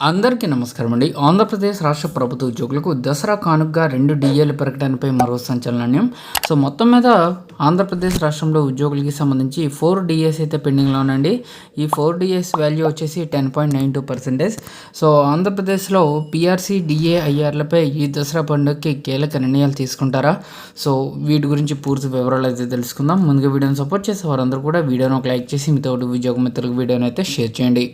అందరికీ నమస్కారం అండి. ఆంధ్రప్రదేశ్ రాష్ట్ర ప్రభుత్వ ఉద్యోగులకు దసరా కానుకగా రెండు డిఏల ప్రకటనపై మరో సంచలనం సో మొత్తం మీద ఆంధ్రప్రదేశ్ రాష్ట్రంలో ఉద్యోగులకి సంబంధించి ఫోర్ డిఎస్ అయితే పెండింగ్లో ఉందండి ఈ ఫోర్ డిఎస్ వాల్యూ వచ్చేసి ten point nine two percentage. So ఆంధ్రప్రదేశ్లో పిఆర్సీ డిఏఐఆర్లపై ఈ దసరా పండుగకి కీలక నిర్ణయాలు తీసుకుంటారా? సో వీటి గురించి పూర్తి వివరాలు అయితే తెలుసుకుందాం. ముందుగా వీడియోని సపోర్ట్ చేసే వారందరూ కూడా వీడియోని ఒక లైక్ చేసి మీతో ఉద్యోగ మిత్రులకు వీడియోని అయితే షేర్ చేయండి.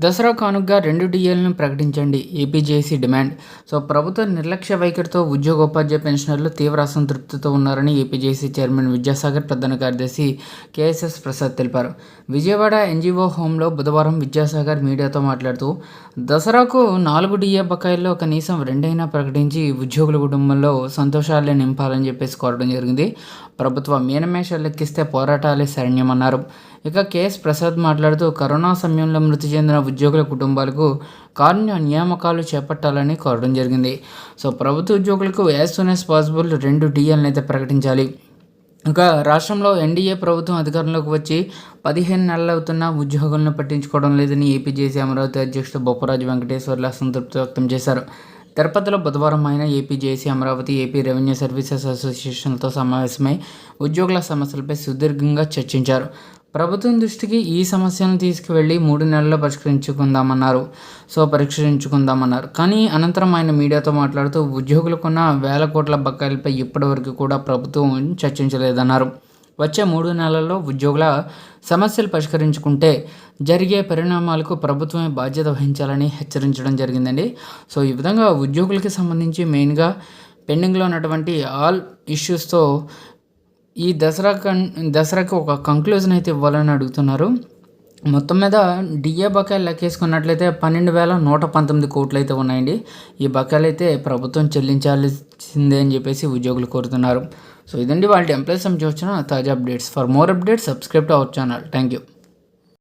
దసరా కానుకగా రెండు డిఏలను ప్రకటించండి. APJC demand. సో ప్రభుత్వ నిర్లక్ష్య వైఖరితో ఉద్యోగోపాధ్యాయ పెన్షనర్లు తీవ్ర అసంతృప్తితో ఉన్నారని ఏపీజేసీ చైర్మన్ విద్యాసాగర్ ప్రధాన కార్యదర్శి కేఎస్ఎస్ ప్రసాద్ తెలిపారు. విజయవాడ ఎన్జీఓ హోంలో బుధవారం విద్యాసాగర్ మీడియాతో మాట్లాడుతూ దసరాకు నాలుగు డిఏ బకాయిల్లో కనీసం రెండైనా ప్రకటించి ఉద్యోగుల కుటుంబంలో సంతోషాలే నింపాలని చెప్పేసి కోరడం జరిగింది. ప్రభుత్వ మీనమేషాలు లెక్కిస్తే పోరాటాలే శరణ్యమన్నారు. ఇక కేఎస్ ప్రసాద్ మాట్లాడుతూ కరోనా సమయంలో మృతి చెందిన ఉద్యోగుల కుటుంబాలకు కారుణ్య నియామకాలు చేపట్టాలని కోరడం జరిగింది. సో ప్రభుత్వ ఉద్యోగులకు యాజ్ సూన్ యాజ్ పాసిబుల్ రెండు డిఎల్ని అయితే ప్రకటించాలి. ఇంకా రాష్ట్రంలో ఎన్డీఏ ప్రభుత్వం అధికారంలోకి వచ్చి పదిహేను నెలలు అవుతున్న ఉద్యోగులను పట్టించుకోవడం లేదని ఏపీజేసీ అమరావతి అధ్యక్షుడు బొప్పరాజు వెంకటేశ్వర్లు అసంతృప్తి వ్యక్తం చేశారు. తిరుపతిలో బుధవారం ఆయన APJC Amaravati AP revenue services అసోసియేషన్తో సమావేశమై ఉద్యోగుల సమస్యలపై సుదీర్ఘంగా చర్చించారు. ప్రభుత్వం దృష్టికి ఈ సమస్యను తీసుకువెళ్ళి మూడు నెలల్లో పరిష్కరించుకుందామన్నారు. సో పరిష్కరించుకుందామన్నారు. కానీ అనంతరం ఆయన మీడియాతో మాట్లాడుతూ ఉద్యోగులకున్న వేల కోట్ల బకాయిలపై ఇప్పటివరకు కూడా ప్రభుత్వం చర్చించలేదన్నారు. వచ్చే మూడు నెలల్లో ఉద్యోగుల సమస్యలు పరిష్కరించుకుంటే జరిగే పరిణామాలకు ప్రభుత్వమే బాధ్యత వహించాలని హెచ్చరించడం జరిగిందండి. సో ఈ విధంగా ఉద్యోగులకి సంబంధించి మెయిన్గా పెండింగ్లో ఉన్నటువంటి ఆల్ ఇష్యూస్తో ఈ దసరా కన్ దసరాకి ఒక కంక్లూజన్ అయితే ఇవ్వాలని అడుగుతున్నారు. మొత్తం మీద డిఏ బకాయిలు లెక్కేసుకున్నట్లయితే పన్నెండు వేల నూట పంతొమ్మిది కోట్లు అయితే ఉన్నాయండి. ఈ బకాయిలు అయితే ప్రభుత్వం చెల్లించాల్సిందే అని చెప్పేసి ఉద్యోగులు కోరుతున్నారు. సో ఇదండి వాళ్ళ ఎంప్లాయీస్ సంబంధించి వచ్చిన తాజా updates. For more updates subscribe to our channel. Thank you